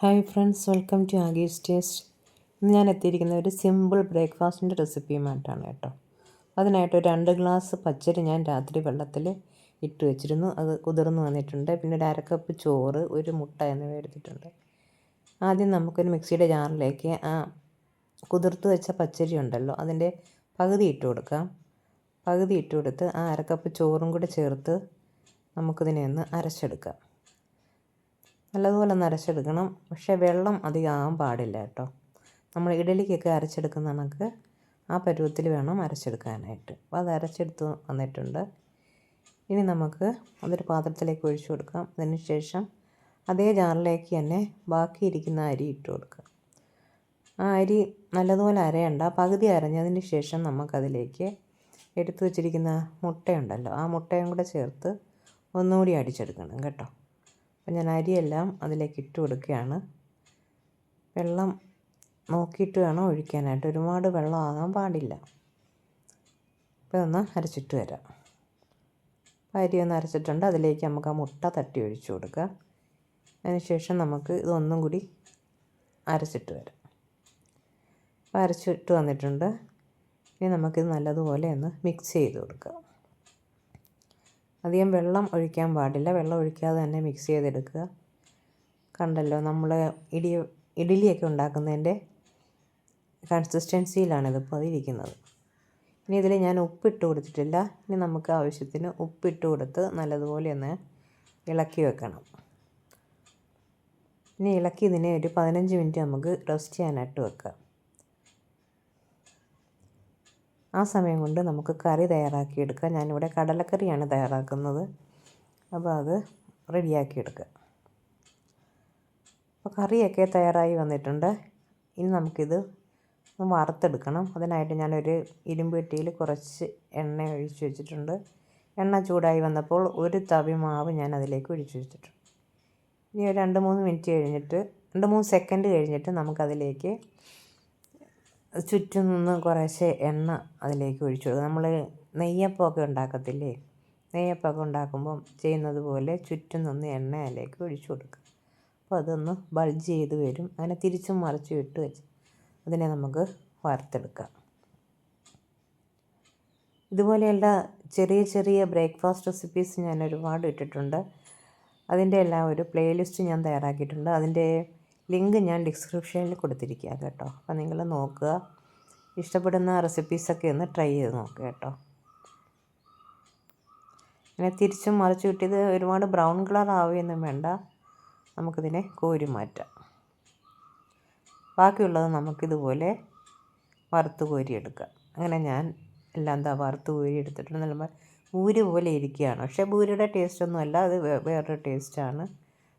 Hi friends welcome to ആഗീസ് taste. ഇന്ന് ഞാൻ എത്തിയിരിക്കുന്ന ഒരു സിമ്പിൾ ബ്രേക്ക്ഫാസ്റ്റിന്റെ റെസിപ്പിയുമായിട്ടാണ് കേട്ടോ. അതിനായിട്ട് രണ്ട് ഗ്ലാസ് പച്ചരി ഞാൻ രാത്രി വെള്ളത്തിൽ ഇട്ട് വെച്ചിരുന്നു. അത് കുതിർന്ന് വന്നിട്ടുണ്ട്. പിന്നെ ഒരു അരക്കപ്പ് ചോറ് ഒരു മുട്ട എന്നിവ എടുത്തിട്ടുണ്ട്. ആദ്യം നമുക്കൊരു മിക്സിയുടെ ജാറിലേക്ക് ആ കുതിർത്ത് വെച്ച പച്ചരി ഉണ്ടല്ലോ അതിന്റെ പകുതി ഇട്ട് കൊടുക്കാം. പകുതി ഇട്ട് കൊടുത്ത് ആ അരക്കപ്പ് ചോറും കൂടെ ചേർത്ത് നമുക്കിതിനെ ഒന്ന് അരച്ചെടുക്കാം. നല്ലതുപോലെ നരച്ചെടുക്കണം. പക്ഷേ വെള്ളം അധികം ആകാൻ പാടില്ല കേട്ടോ. നമ്മൾ ഇഡലിക്കൊക്കെ അരച്ചെടുക്കുന്ന കണക്ക് ആ പരുവത്തിൽ വേണം അരച്ചെടുക്കാനായിട്ട്. അപ്പോൾ അത് അരച്ചെടുത്ത് വന്നിട്ടുണ്ട്. ഇനി നമുക്ക് അതൊരു പാത്രത്തിലേക്ക് ഒഴിച്ചു കൊടുക്കാം. അതിന് ശേഷം അതേ ജാറിലേക്ക് തന്നെ ബാക്കിയിരിക്കുന്ന അരി ഇട്ട് കൊടുക്കുക. ആ അരി നല്ലതുപോലെ അരയണ്ട. പകുതി അരഞ്ഞതിന് ശേഷം നമുക്കതിലേക്ക് എടുത്തു വച്ചിരിക്കുന്ന മുട്ടയുണ്ടല്ലോ. ആ മുട്ടയും കൂടെ ചേർത്ത് ഒന്നുകൂടി അടിച്ചെടുക്കണം കേട്ടോ. അപ്പം ഞാൻ അരിയെല്ലാം അതിലേക്ക് ഇട്ട് കൊടുക്കുകയാണ്. വെള്ളം നോക്കിയിട്ട് വേണം ഒഴിക്കാനായിട്ട്. ഒരുപാട് വെള്ളം ആകാൻ പാടില്ല. അപ്പോൾ ഒന്ന് അരച്ചിട്ട് വരാം. അരി ഒന്ന് അരച്ചിട്ടുണ്ട്. അതിലേക്ക് നമുക്ക് ആ മുട്ട തട്ടി ഒഴിച്ചു കൊടുക്കുക. അതിനുശേഷം നമുക്ക് ഇതൊന്നും കൂടി അരച്ചിട്ട് വരാം. അപ്പോൾ അരച്ചിട്ട് വന്നിട്ടുണ്ട്. ഇനി നമുക്കിത് നല്ലതുപോലെ ഒന്ന് മിക്സ് ചെയ്ത് കൊടുക്കാം. അധികം വെള്ളം ഒഴിക്കാൻ പാടില്ല. വെള്ളം ഒഴിക്കാതെ തന്നെ മിക്സ് ചെയ്തെടുക്കുക. കണ്ടല്ലോ നമ്മൾ ഇടി ഇഡലിയൊക്കെ ഉണ്ടാക്കുന്നതിന്റെ കൺസിസ്റ്റൻസിയിലാണ് ഇതിപ്പോൾ അതിരിക്കുന്നത്. ഇനി ഇതിൽ ഞാൻ ഉപ്പിട്ട് കൊടുത്തിട്ടില്ല. ഇനി നമുക്ക് ആവശ്യത്തിന് ഉപ്പിട്ട് കൊടുത്ത് നല്ലതുപോലെ ഒന്ന് ഇളക്കി വെക്കണം. ഇനി ഇളക്കി ഇതിനെ ഒരു പതിനഞ്ച് മിനിറ്റ് നമുക്ക് റെസ്റ്റ് ചെയ്യാനായിട്ട് വെക്കാം. ആ സമയം കൊണ്ട് നമുക്ക് കറി തയ്യാറാക്കിയെടുക്കാം. ഞാനിവിടെ കടലക്കറിയാണ് തയ്യാറാക്കുന്നത്. അപ്പോൾ അത് റെഡിയാക്കിയെടുക്കുക. അപ്പോൾ കറിയൊക്കെ തയ്യാറായി വന്നിട്ടുണ്ട്. ഇനി നമുക്കിത് ഒന്ന് വറുത്തെടുക്കണം. അതിനായിട്ട് ഞാനൊരു ഇരുമ്പ് പെട്ടിയിൽ കുറച്ച് എണ്ണ ഒഴിച്ചു വെച്ചിട്ടുണ്ട്. എണ്ണ ചൂടായി വന്നപ്പോൾ ഒരു തവി മാവ് ഞാൻ അതിലേക്ക് ഒഴിച്ചു വെച്ചിട്ടുണ്ട്. ഇനി ഒരു രണ്ട് മൂന്ന് മിനിറ്റ് കഴിഞ്ഞിട്ട് രണ്ട് മൂന്ന് സെക്കൻഡ് കഴിഞ്ഞിട്ട് നമുക്കതിലേക്ക് ചുറ്റും നിന്ന് കുറേശ്ശെ എണ്ണ അതിലേക്ക് ഒഴിച്ചു കൊടുക്കുക നമ്മൾ നെയ്യപ്പമൊക്കെ ഉണ്ടാക്കത്തില്ലേ? നെയ്യപ്പമൊക്കെ ഉണ്ടാക്കുമ്പം ചെയ്യുന്നത് പോലെ ചുറ്റും നിന്ന് എണ്ണ അതിലേക്ക് ഒഴിച്ചു കൊടുക്കുക അപ്പോൾ അതൊന്ന് ബൾജ് ചെയ്ത് വരും. അങ്ങനെ തിരിച്ചും മറിച്ചും ഇട്ട് വെച്ച് അതിനെ നമുക്ക് വറുത്തെടുക്കാം. ഇതുപോലെയുള്ള ചെറിയ ചെറിയ ബ്രേക്ക്ഫാസ്റ്റ് റെസിപ്പീസ് ഞാൻ ഒരുപാട് ഇട്ടിട്ടുണ്ട്. അതിന്റെ എല്ലാം ഒരു പ്ലേലിസ്റ്റ് ഞാൻ തയ്യാറാക്കിയിട്ടുണ്ട്. അതിന്റെ ലിങ്ക് ഞാൻ ഡിസ്ക്രിപ്ഷനിൽ കൊടുത്തിരിക്കുക കേട്ടോ. അപ്പോൾ നിങ്ങൾ നോക്കുക. ഇഷ്ടപ്പെടുന്ന റെസിപ്പീസൊക്കെ ഒന്ന് ട്രൈ ചെയ്ത് നോക്കുക കേട്ടോ. ഇങ്ങനെ തിരിച്ചും മറിച്ച് കിട്ടിയത് ഒരുപാട് ബ്രൗൺ കളർ ആവുകയൊന്നും വേണ്ട. നമുക്കിതിനെ കോരി മാറ്റാം. ബാക്കിയുള്ളത് നമുക്കിതുപോലെ വറുത്ത് കോരിയെടുക്കാം. അങ്ങനെ ഞാൻ എല്ലാം എന്താ വറുത്ത് കോരി എടുത്തിട്ടുണ്ട് നല്ല പൂരി പോലെ ഇരിക്കുകയാണ്. പക്ഷേ പൂരിയുടെ ടേസ്റ്റൊന്നും അല്ല അത് വേറൊരു ടേസ്റ്റാണ്.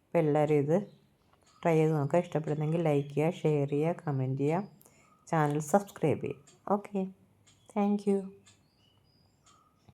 അപ്പോൾ എല്ലാവരും ഇത് ട്രൈ ചെയ്ത് നോക്കുക. ഇഷ്ടപ്പെടുന്നെങ്കിൽ ലൈക്ക് ചെയ്യുക ഷെയർ ചെയ്യുക കമന്റ് ചെയ്യുക. ചാനൽ സബ്സ്ക്രൈബ് ചെയ്യുക. Okay thank